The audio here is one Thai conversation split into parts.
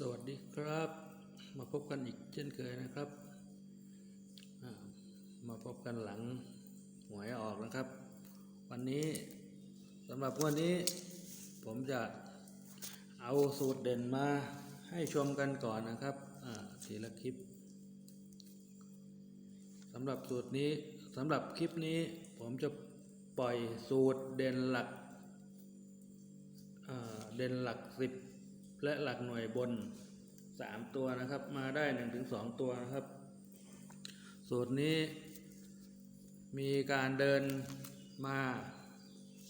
สวัสดีครับ มาพบกันอีกเช่นเคยนะครับ มาพบกันหลังหวยออกนะครับ วันนี้สำหรับวันนี้ผมจะเอาสูตรเด่นมาให้ชมกันก่อนนะครับอ่าทีละคลิปสำหรับสูตรนี้สำหรับคลิปนี้ผมจะปล่อยสูตรเด่นหลักอ่าเด่นหลักสิบ และหลักหน่วยบนสามตัวนะครับ มาได้หนึ่งถึงสองตัวนะครับ สูตรนี้มีการเดินมา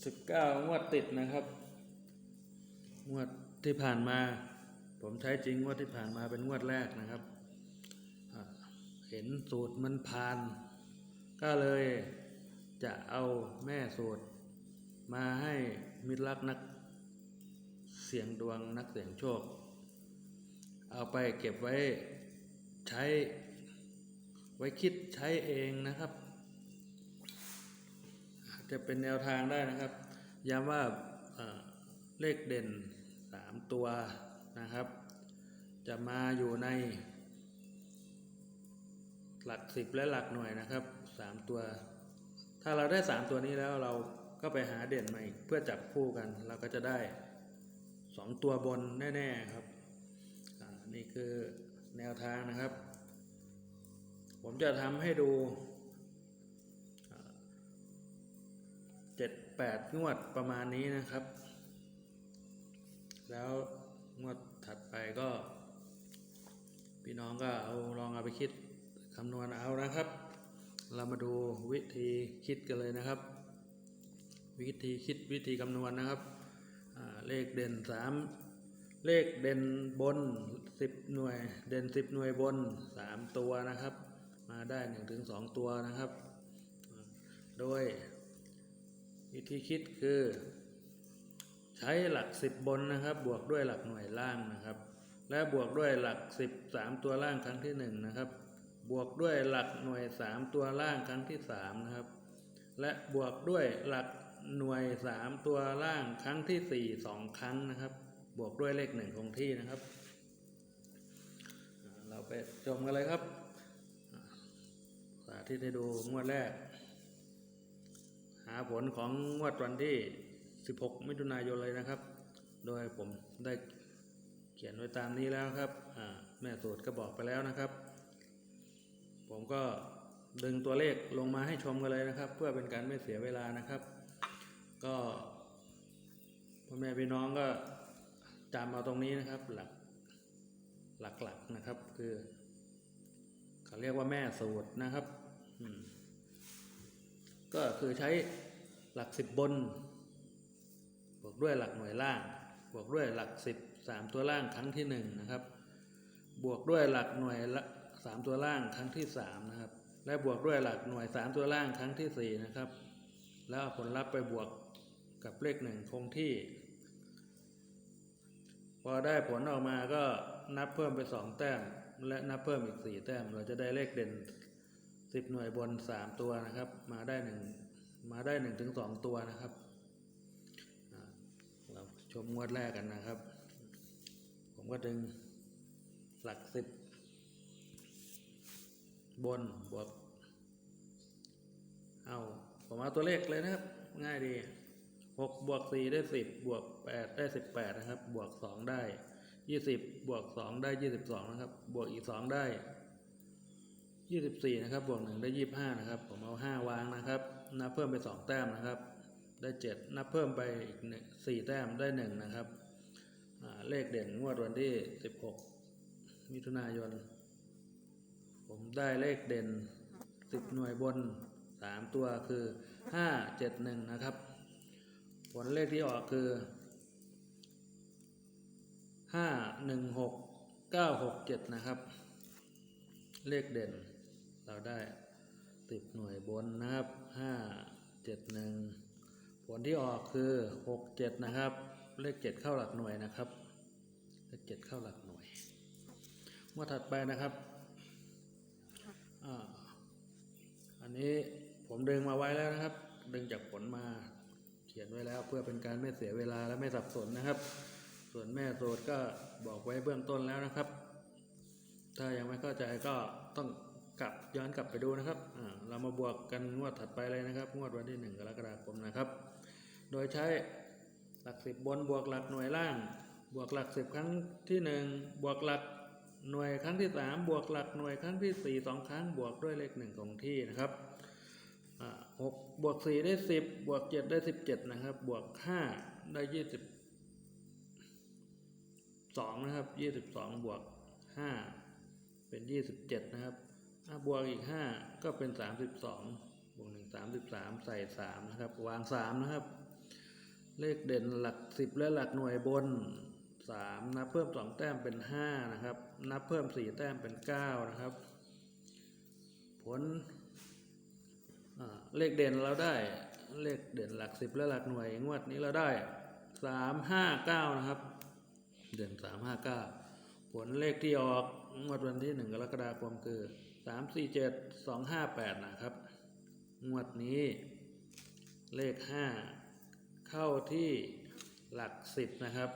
สิบเก้างวดติดนะครับ งวดที่ผ่านมา ผมใช้จริงงวดที่ผ่านมาเป็นงวดแรกนะครับ เห็นสูตรมันผ่าน ก็เลยจะเอาแม่สูตรมาให้มิตรรักนัก เสี่ยงดวงนักเสี่ยงโชค เอาไปเก็บไว้ใช้ไว้คิดใช้เองนะครับ จะเป็นแนวทางได้นะครับ ย้ำว่าเอ่อเลขเด่นสามตัวนะครับ จะมาอยู่ใน หลักสิบและหลักหน่วยนะครับสามตัว ถ้าเราได้สามตัวนี้แล้วเราก็ไปหาเด่นมาอีกเพื่อจับคู่กันเราก็จะได้ สองตัวบนแน่ๆครับนี่คือแนวทางนะครับ ผมจะทำให้ดูเจ็ดแปดงวดประมาณนี้นะครับ แล้วงวดถัดไปก็ พี่น้องก็เอาลองเอาไปคิดคำนวณเอานะครับ เรามาดูวิธีคิดกันเลยนะครับ วิธีคิดวิธีคำนวณนะครับ เลขเด่นสามเลขเด่นบนสิบหน่วย เด่นสิบหน่วยบนสามตัวนะครับ มาได้หนึ่งถึงสองตัวนะครับ โดย วิธีคิดคือ ใช้หลักสิบบนนะครับ บวกด้วยหลักหน่วยล่างนะครับ และบวกด้วยหลักสิบสามตัวล่างครั้งที่หนึ่งนะครับ บวกด้วยหลักหน่วยสามตัวล่างครั้งที่สามนะครับ และบวกด้วยหลัก หน่วยสามตัวล่างครั้งที่สี่สองครั้งนะครับ บวกด้วยเลขหนึ่งคงที่นะครับ เราไปชมกันเลยครับอ่าสาธิตให้ดูงวดแรก หาผลของงวดวันที่ 16 มิถุนายนเลยนะครับ โดยผมได้เขียนไว้ตามนี้แล้วครับ แม่สูตรก็บอกไปแล้วนะครับ ผมก็ดึงตัวเลขลงมาให้ชมกันเลยนะครับ เพื่อเป็นการไม่เสียเวลานะครับ ก็พ่อแม่พี่น้องก็จำเอาตรงนี้นะครับหลักหลักๆนะครับคือเขาเรียกว่าแม่สูตรนะครับก็คือใช้หลักสิบบน บวกด้วยหลักหน่วยล่าง บวกด้วยหลักสิบสามตัวล่างครั้งที่หนึ่งนะครับ บวกด้วยหลักหน่วยละสามตัวล่างครั้งที่สามนะครับ และบวกด้วยหลักหน่วยสามตัวล่างครั้งที่สี่นะครับ แล้วผลลัพธ์ไปบวก กับเลขหนึ่งคงที่ พอได้ผลออกมาก็นับเพิ่มไปสองแต้ม และนับเพิ่มอีกสี่แต้ม เราจะได้เลขเด่นสิบหน่วยบนสามตัวนะครับ มาได้หนึ่งมาได้หนึ่งถึงสองตัวนะครับเราชมงวดแรกกันนะครับ ผมก็ดึงหลักสิบบนบวกเอาผมเอาตัวเลขเลยนะครับ ง่ายดี หกบวกสี่ได้สิบบวกแปดได้สิบแปดนะครับ บวกสองได้ยี่สิบบวกสองได้ยี่สิบสองนะครับ บวกอีกสองได้ยี่สิบสี่นะครับ บวกหนึ่งได้ยี่บห้านะครับ ผมเอาห้าวางนะครับ นับเพิ่มไปสองแต้มนะครับ ได้เจ็ดนับเพิ่มไปอีกสี่แต้มได้หนึ่งนะครับเลขเด่นงวดวันที่สิบหกมิถุนายน ผมได้เลขเด่นสิบหน่วยบนสามตัวคือห้าเจ็ดหนึ่งนะครับ ลเลขที่ออกคือห้าหนึ่งหกเก้าหกเจ็ดนะครับ เลขเด่นเราได้สิบหน่วยบนนะครับห้าเจ็ดหนึ่งผลที่ออกคือหกเจ็ดนะครับ เลขเจ็ดเข้าหลักหน่วยนะครับ เลขเจ็ดเข้าหลักหน่วยงวดถัดไปนะครับอ่าอันนี้ผมดึงมาไว้แล้วนะครับ ดึงจากผลมา ขียนไว้แล้วเพื่อเป็นการไม่เสียเวลาและไม่สับสนนะครับ ส่วนแม่โสูตรก็บอกไว้เบื้องต้นแล้วนะครับ ถ้ายังไม่เข้าใจก็ต้องกลับย้อนกลับไปดูนะครับเรามาบวกกันงวดถัดไปเลยนะครับ งวดวันที่ 1 กรกฎาคมนะครับ โดยใช้หลักสิบบนบวกหลักหน่วยล่าง บวกหลักสิบครั้งที่ 1 บวกหลักหน่วยครั้งที่ 3 บวกหลักหน่วยครั้งที่4 2ครั้งบวกด้วยเลขหนึ่งคงที่นะครับ อ่าหกบวก4ได้ 10 บวก 7 ได้ 17 นะครับ บวก 5 ได้20สองนะครับยี่สิบสองบวกห้าเป็นยี่สิบเจ็ดนะครับบวกอีกห้าก็เป็นสามสิบสองบวกหนึ่งสามสิบสามใส่สามนะครับ วางสามนะครับ เลขเด่นหลักสิบและหลักหน่วยบนสามนับเพิ่มสองแต้มเป็นห้านะครับ นับเพิ่มสี่แต้มเป็นเก้านะครับ ผล เลขเด่นเราได้ เลขเด่นหลักสิบและหลักหน่วยงวดนี้เราได้สามห้าเก้านะครับ เดือนสามห้าเก้าผลเลขที่ออกงวดวันที่หนึ่งกรกฎาคมคือสามสี่เจ็ดสองห้าแปดนะครับ งวดนี้ เลขห้าเข้าที่หลักสิบนะครับ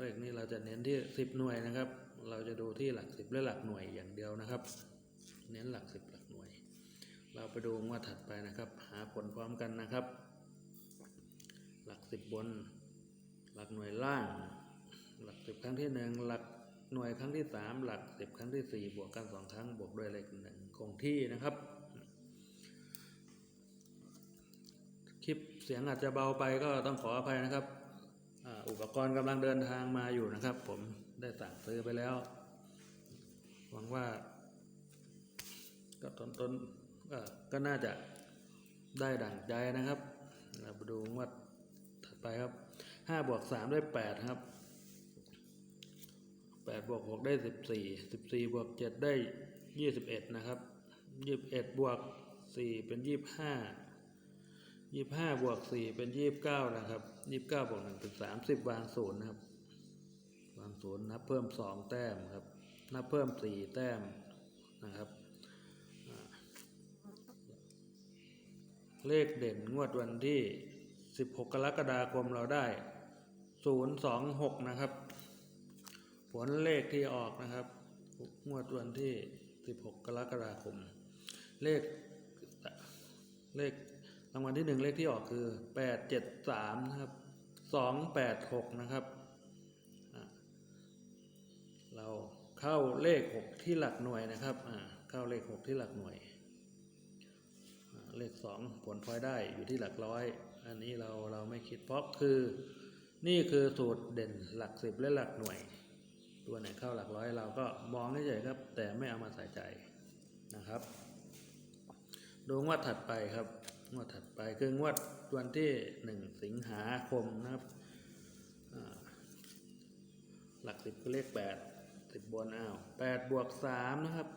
เลขนี้เราจะเน้นที่สิบหน่วยนะครับ เราจะดูที่หลักสิบและหลักหน่วยอย่างเดียวนะครับ เน้นหลักสิบหลัก เราไปดูงวดถัดไปนะครับ หาผลพร้อมกันนะครับ หลักสิบบน หลักหน่วยล่าง หลักสิบครั้งที่หนึ่งหลักหน่วยครั้งที่สามหลักสิบครั้งที่สี่บวกกันสองครั้งบวกด้วยเลขหนึ่งคงที่นะครับ คลิปเสียงอาจจะเบาไปก็ต้องขออภัยนะครับอ,อุปกรณ์กำลังเดินทางมาอยู่นะครับ ผมได้สั่งซื้อไปแล้ว หวังว่าก็ต้นต้น ก็น่าจะได้ดั่งใจนะครับเราไปดูงวดถัดไปครับห้าบวกสามได้แปดครับแปดบวกหกได้สิบสี่สิบสี่บวกเจ็ดได้ยี่สิบเอ็ดนะครับยี่สิบเอ็ดบวกสี่เป็นยี่สิบห้ายี่สิบห้าบวกสี่เป็นยี่สิบเก้านะครับยี่สิบเก้าบวกหนึ่งเป็นสามสิบวางศูนย์นะครับ วางศูนย์นับเพิ่มสองแต้มครับ นับเพิ่มสี่แต้มนะครับ เลขเด่นงวดวันที่ 16 กรกฎาคมเราได้ 026 นะครับ ผลเลขที่ออกนะครับ งวดวันที่ 16 กรกฎาคม เลขเลขรางวัลที่หนึ่งเลขที่ออกคือ 873 นะครับ 286 นะครับ เราเข้าเลข 6 ที่หลักหน่วยนะครับอ่าเข้าเลข 6 ที่หลักหน่วย เลขสองผลพลอยได้อยู่ที่หลักร้อย อันนี้เราเราไม่คิดเพราะคือ นี่คือสูตรเด่นหลักสิบและหลักหน่วย ตัวไหนเข้าหลักร้อยเราก็มองเฉยๆครับ แต่ไม่เอามาใส่ใจนะครับ ดูงวดถัดไปครับ งวดถัดไปคืองวดวันที่หนึ่งสิงหาคมนะครับหลักสิบคือเลขแปดสิบบนอ้าวแปดบวกสามนะครับ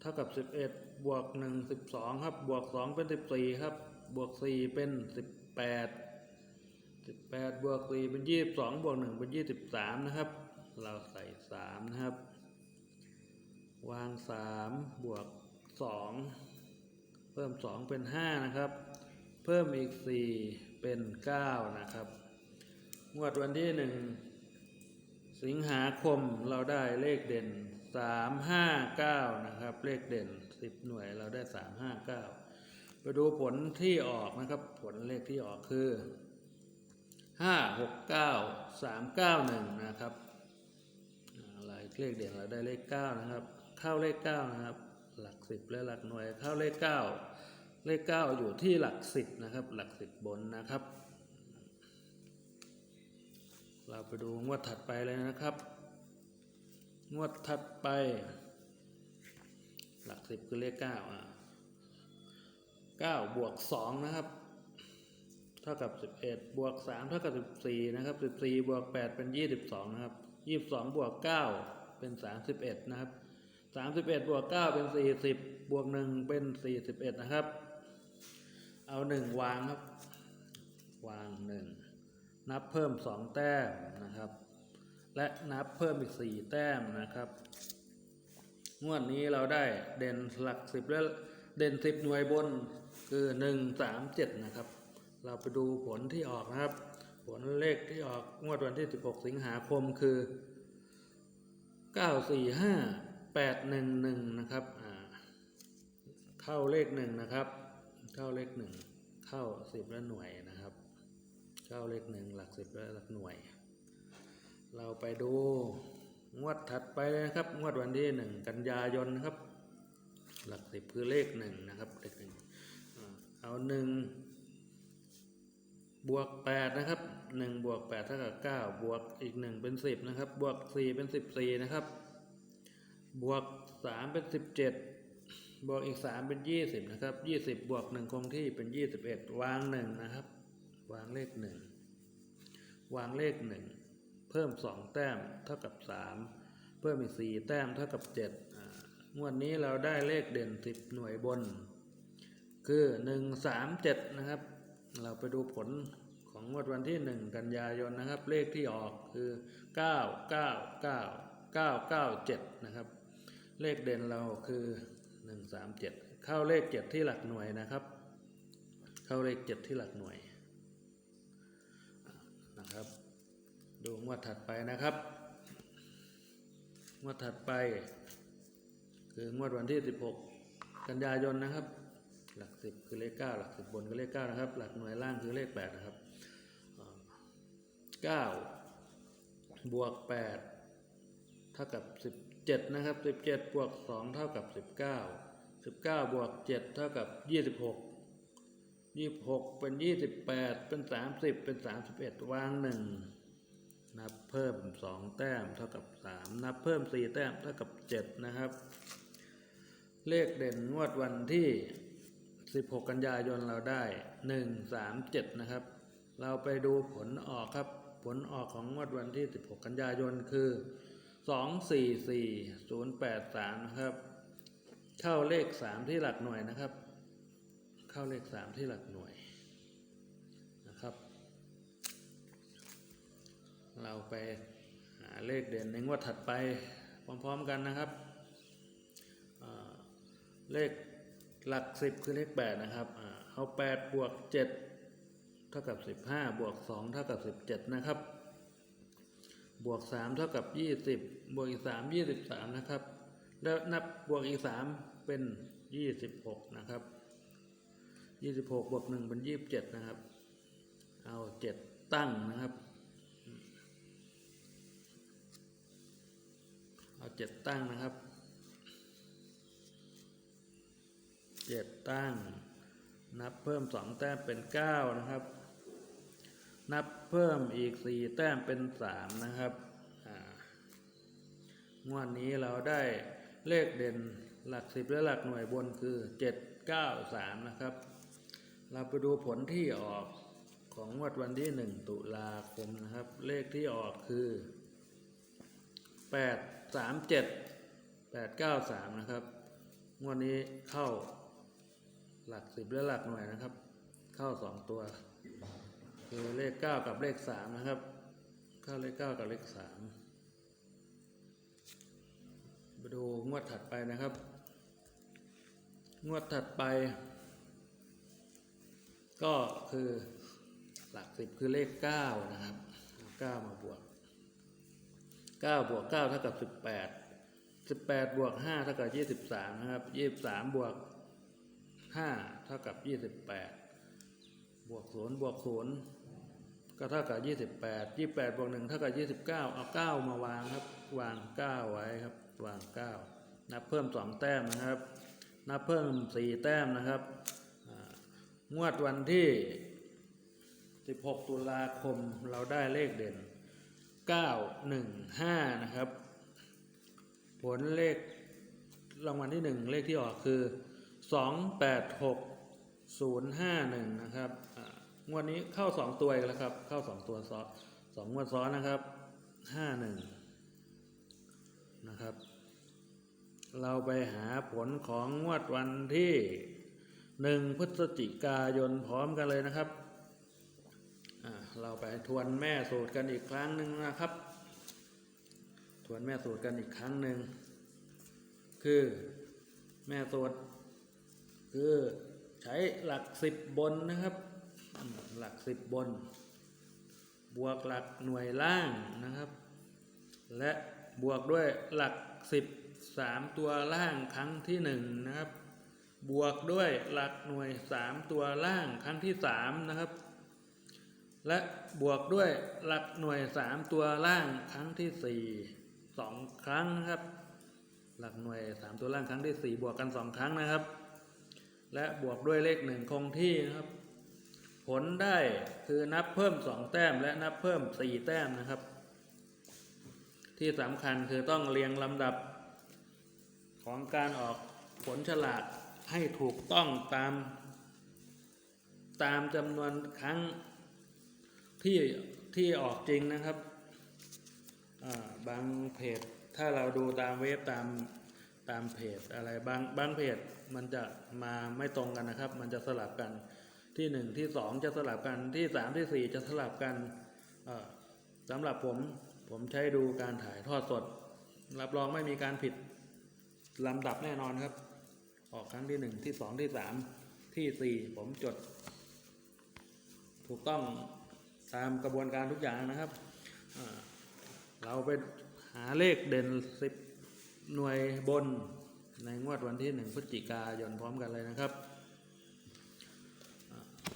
เท่ากับ 11 บวก 1 12 ครับ บวก 2 เป็น 14 ครับ บวก 4 เป็น 18 18 บวก 4 เป็น 22 บวก 1 เป็น 23 นะครับ เราใส่ 3 นะครับ วาง 3 บวก 2 เพิ่ม 2 เป็น 5 นะครับ เพิ่มอีก 4 เป็น 9 นะครับ งวดวันที่ 1 สิงหาคมเราได้เลขเด่น สามห้าเก้านะครับ เลขเด่นสิบหน่วยเราได้สามห้าเก้าไปดูผลที่ออกนะครับ ผลเลขที่ออกคือห้าหกเก้าสามเก้าหนึ่งนะครับอ่าอะไรเลขเด่นเราได้เลขเก้านะครับ เข้าเลขเก้านะครับ หลักสิบและหลักหน่วยเข้าเลขเก้าเลขเก้าอยู่ที่หลักสิบนะครับ หลักสิบบนนะครับ เราไปดูงวดถัดไปเลยนะครับ งวดถัดไป หลักสิบคือเลขเก้าอะเก้าบวกสองนะครับ เท่ากับสิบเอ็ดบวกสามเท่ากับสิบสี่นะครับสิบสี่บวกแปดเป็นยี่สิบสองนะครับยี่สิบสองบวกเก้าเป็นสามสิบเอ็ดนะครับสามสิบเอ็ดบวกเก้าเป็นสี่สิบบวกหนึ่งเป็นสี่สิบเอ็ดนะครับ เอาหนึ่งวางครับ วางหนึ่งนับเพิ่มสองแต้มนะครับ และนับเพิ่มอีกสี่แต้มนะครับ งวดนี้เราได้เด่นหลักสิบและเด่นสิบหน่วยบนคือหนึ่งสามเจ็ดนะครับ เราไปดูผลที่ออกนะครับ ผลเลขที่ออกงวดวันที่ 16 สิงหาคมคือ 945811 นะครับอ่าเข้าเลขหนึ่งนะครับ เข้าเลขหนึ่งเข้าสิบและหน่วยนะครับ เข้าเลขหนึ่งหลักสิบและหลักหน่วย เราไปดูงวดถัดไปเลยนะครับ งวดวันที่หนึ่งกันยายนนะครับ หลักสิบคือเลขหนึ่งนะครับเลขหนึ่งเอาหนึ่งบวกแปดนะครับหนึ่งบวกแปดเท่ากับเก้าบวกอีกหนึ่งเป็นสิบนะครับ บวกสี่เป็นสิบสี่นะครับ บวกสามเป็นสิบเจ็ดบวกอีกสามเป็นยี่สิบนะครับยี่สิบบวกหนึ่งคงที่เป็นยี่สิบเอ็ดวางหนึ่งนะครับ วางเลขหนึ่งวางเลขหนึ่ง เพิ่มสองแต้มเท่ากับสามเพิ่มอีกสี่แต้มเท่ากับเจ็ดงวดนี้เราได้เลขเด่นสิบหน่วยบน คือหนึ่งสามเจ็ดนะครับ เราไปดูผลของงวดวันที่หนึ่งกันยายนนะครับ เลขที่ออกคือเก้าเก้าเก้าเก้าเก้าเจ็ดนะครับ เลขเด่นเราคือหนึ่งสามเจ็ดเข้าเลขเจ็ดที่หลักหน่วยนะครับ เข้าเลขเจ็ดที่หลักหน่วยนะครับ ดูงวดถัดไปนะครับ งวดถัดไป คืองวดวันที่ 16 กันยายนนะครับ หลักสิบคือเลขเก้าหลักสิบบนคือเลขเก้านะครับ หลักหน่วยล่างคือเลขแปดนะครับเก้าบวกแปดเท่ากับสิบเจ็ดนะครับสิบเจ็ดบวกสองเท่ากับสิบเก้าสิบเก้าบวกเจ็ดเท่ากับยี่สิบหกยี่สิบหกเป็นยี่สิบแปดเป็นสามสิบเป็นสามสิบเอ็ดวางห นับเพิ่มสองแต้มเท่ากับสามนับเพิ่มสี่แต้มเท่ากับเจ็ดนะครับ เลขเด่นงวดวันที่ 16 กันยายนเราได้ 137 นะครับ เราไปดูผลออกครับ ผลออกของงวดวันที่ 16 กันยายนคือ 244083 นะครับ เข้าเลข 3 ที่หลักหน่วยนะครับ เข้าเลข 3 ที่หลักหน่วย เราไปหาเลขเด่นในงวดถัดไปพร้อมๆกันนะครับเลขหลักสิบคือเลขแปดนะครับอเอาแปดบวกเจ็ดเท่ากับสิบห้าบวกสองเท่ากับสิบเจ็ดนะครับ บวกสามเท่ากับยี่สิบบวกอีกสามยี่สิบสามนะครับ แล้วนับบวกอีกสามเป็นยี่สิบหกนะครับยี่สิบหกบวกหนึ่งเป็นยี่สิบเจ็ดนะครับ เอาเจ็ดตั้งนะครับ เจ็ดตั้งนะครับเจ็ดตั้ง นับเพิ่มสองแต้มเป็นเก้านะครับ นับเพิ่มอีกสี่แต้มเป็นสามนะครับงวดนี้เราได้เลขเด่นหลักสิบและหลักหน่วยบนคือเจ็ดเก้าสามนะครับ เราไปดูผลที่ออกของงวดวันที่หนึ่งตุลาคมนะครับ เลขที่ออกคือแปด สามเจ็ดแปดเก้าสามนะครับ งวดนี้เข้าหลักสิบและหลักหน่วยนะครับ เข้าสองตัว คือเลขเก้ากับเลขสามนะครับ เข้าเลขเก้ากับเลขสามมาดูงวดถัดไปนะครับ งวดถัดไป ก็คือหลักสิบคือเลขเก้านะครับเอาเก้ามาบวก เก้าบวกเก้าเท่ากับสิบแปดสิบแปดบวกห้าเท่ากับยี่สิบสามนะครับยี่สิบสามบวกห้าเท่ากับยี่สิบแปดบวกศูนย์บวกศูนย์ก็เท่ากับยี่สิบแปดยี่แปดบวกหนึ่งเท่ากับยี่สิบเก้าเอาเก้ามาวางครับ วางเก้าไว้ครับ วางเก้านับเพิ่มสองแต้มนะครับ นับเพิ่มสี่แต้มนะครับงวดวันที่ 16 ตุลาคมเราได้เลขเด่น 915 นะครับ ผลเลขรางวัลที่ 1 เลขที่ออกคือ 286051 นะครับงวดนี้เข้า 2 ตัวอีกแล้วครับ เข้า 2 ตัวซ้อนสองงวดซ้อนนะครับ 51 นะครับ เราไปหาผลของงวดวันที่ 1 พฤศจิกายนพร้อมกันเลยนะครับ เราไปทวนแม่สูตรกันอีกครั้งหนึ่งนะครับ ทวนแม่สูตรกันอีกครั้งหนึ่ง คือแม่สูตร คือใช้หลักสิบบนนะครับ หลักสิบบน บวกหลักหน่วยล่างนะครับ และบวกด้วยหลักสิบสามตัวล่างครั้งที่หนึ่งนะครับ บวกด้วยหลักหน่วยสามตัวล่างครั้งที่สามนะครับ และบวกด้วยหลักหน่วยสามตัวล่างครั้งที่สี่สองครั้งครับ หลักหน่วยสามตัวล่างครั้งที่สี่บวกกันสองครั้งนะครับ และบวกด้วยเลขหนึ่งคงที่นะครับ ผลได้คือนับเพิ่มสองแต้มและนับเพิ่มสี่แต้มนะครับ ที่สำคัญคือต้องเรียงลำดับของการออกผลฉลากให้ถูกต้องตาม ตามจำนวนครั้ง ที่ที่ออกจริงนะครับบางเพจถ้าเราดูตามเว็บตามตามเพจอะไรบางบางเพจมันจะมาไม่ตรงกันนะครับ มันจะสลับกันที่หนึ่งที่สองจะสลับกันที่สามที่สี่จะสลับกันสำหรับผมผมใช้ดูการถ่ายทอดสด รับรองไม่มีการผิดลำดับแน่นอนครับ ออกครั้งที่หนึ่งที่สองที่สามที่สี่ผมจด ถูกต้อง ตามกระบวนการทุกอย่างนะครับ เราไปหาเลขเด่นสิบหน่วยบนในงวดวันที่หนึ่งพฤศจิกายนพร้อมกันเลยนะครับ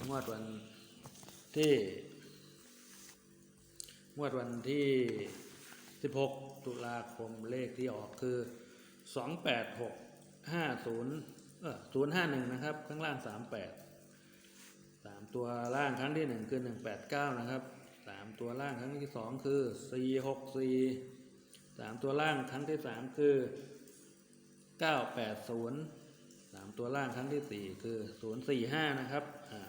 งวดวันที่ งวดวันที่ 16 ตุลาคมเลขที่ออกคือ 286 50เออ051 นะครับ ข้างล่าง 38สาม ตัวล่างครั้งที่หนึ่งคือหนึ่งแปดเก้านะครับสามตัวล่างครั้งที่สองคือสี่หกสี่สามตัวล่างครั้งที่สามคือเก้าแปดศูนย์สามตัวล่างครั้งที่สี่คือศูนย์สี่ห้านะครับอ่า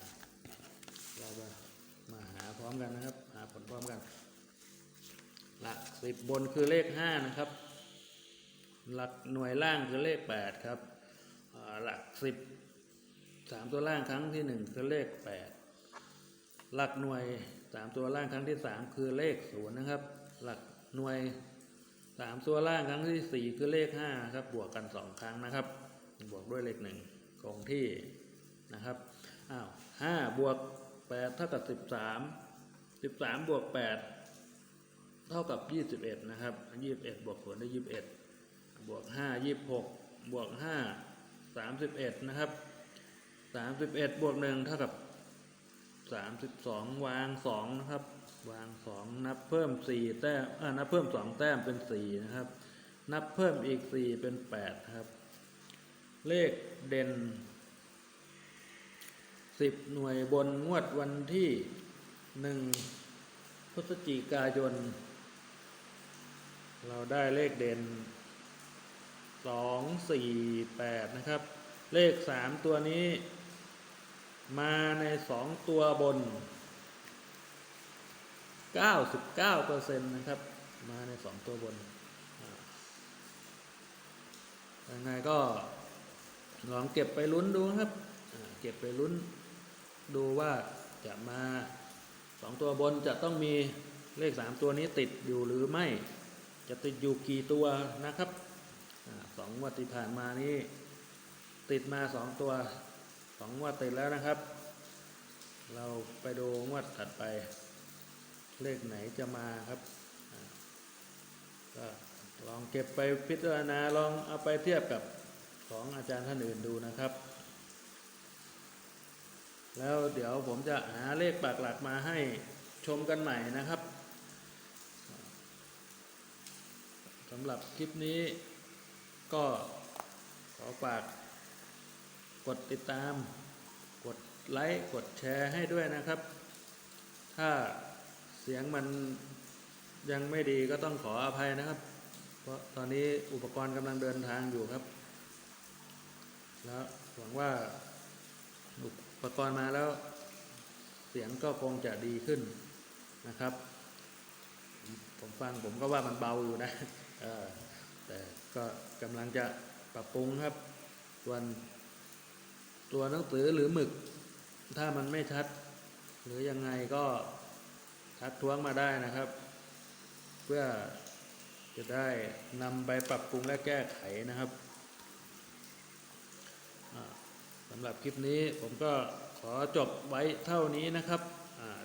เรามามาหาพร้อมกันนะครับ หาผลพร้อมกัน หลักสิบบนคือเลขห้านะครับ หลักหน่วยล่างคือเลขแปดครับหลักสิบสามตัวล่างครั้งที่หนึ่งคือเลขแปด หลักหน่วยสามตัวล่างครั้งที่สามคือเลขศูนย์นะครับ หลักหน่วยสามตัวล่างครั้งที่สี่คือเลขห้าครับบวกกันสองครั้งนะครับ บวกด้วยเลขหนึ่งคงที่นะครับอ้าวห้าบวกแปดเท่ากับสิบสามสิบสามบวกแปดเท่ากับยี่สิบเอ็ดนะครับยี่สิบเอ็ดบวกศูนย์ได้ยี่สิบเอ็ดบวกห้ายี่สิบหกบวกห้าสามสิบเอ็ดนะครับสามสิบเอ็ดบวกหนึ่งเท่ากับ สามสิบสองวางสองนะครับ วางสองนับเพิ่มสี่แต้มอ่านับเพิ่มสองแต้มเป็นสี่นะครับ นับเพิ่มอีกสี่เป็นแปดครับ เลขเด่นสิบหน่วยบนงวดวันที่หนึ่งพฤศจิกายน เราได้เลขเด่นสองสี่แปดนะครับ เลขสามตัวนี้ มาในสองตัวบนเก้าสิบเก้าเปอร์เซ็นต์นะครับ มาในสองตัวบนยังไงก็ลองเก็บไปลุ้นดูครับ เก็บไปลุ้นดูว่าจะมาสองตัวบนจะต้องมีเลขสามตัวนี้ติดอยู่หรือไม่ จะติดอยู่กี่ตัวนะครับอสองวดที่ผ่านมานี้ ติดมาสองตัว องงวดติดแล้วนะครับ เราไปดูงวดถัดไป เลขไหนจะมาครับก็ลองเก็บไปพิจารณาลองเอาไปเทียบกับของอาจารย์ท่านอื่นดูนะครับ แล้วเดี๋ยวผมจะหาเลขปากหลักมาให้ชมกันใหม่นะครับสำหรับคลิปนี้ก็ขอฝาก กดติดตาม กดไลค์กดแชร์ให้ด้วยนะครับ ถ้าเสียงมันยังไม่ดีก็ต้องขออภัยนะครับ เพราะตอนนี้อุปกรณ์กำลังเดินทางอยู่ครับ แล้วหวังว่าอุปกรณ์มาแล้ว เสียงก็คงจะดีขึ้นนะครับ ผมฟังผมก็ว่ามันเบาอยู่นะแต่ก็กำลังจะปรับปรุงครับส่วน ตัวหนังสือหรือหมึก ถ้ามันไม่ชัด หรือยังไงก็ทักท้วงมาได้นะครับ เพื่อจะได้นำไปปรับปรุงและแก้ไขนะครับสำหรับคลิปนี้ผมก็ขอจบไว้เท่านี้นะครับ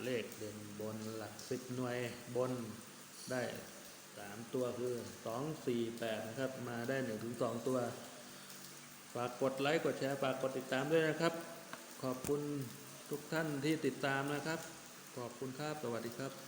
เลขเด่นบนหลักสิบหน่วยบนได้สามตัวคือสองสี่แปดนะครับ มาได้หนึ่งถึงสองตัวากกดไลค์กดแชร์ฝากกดติดตามด้วยนะครับ ขอบคุณทุกท่านที่ติดตามนะครับ ขอบคุณครับ สวัสดีครับ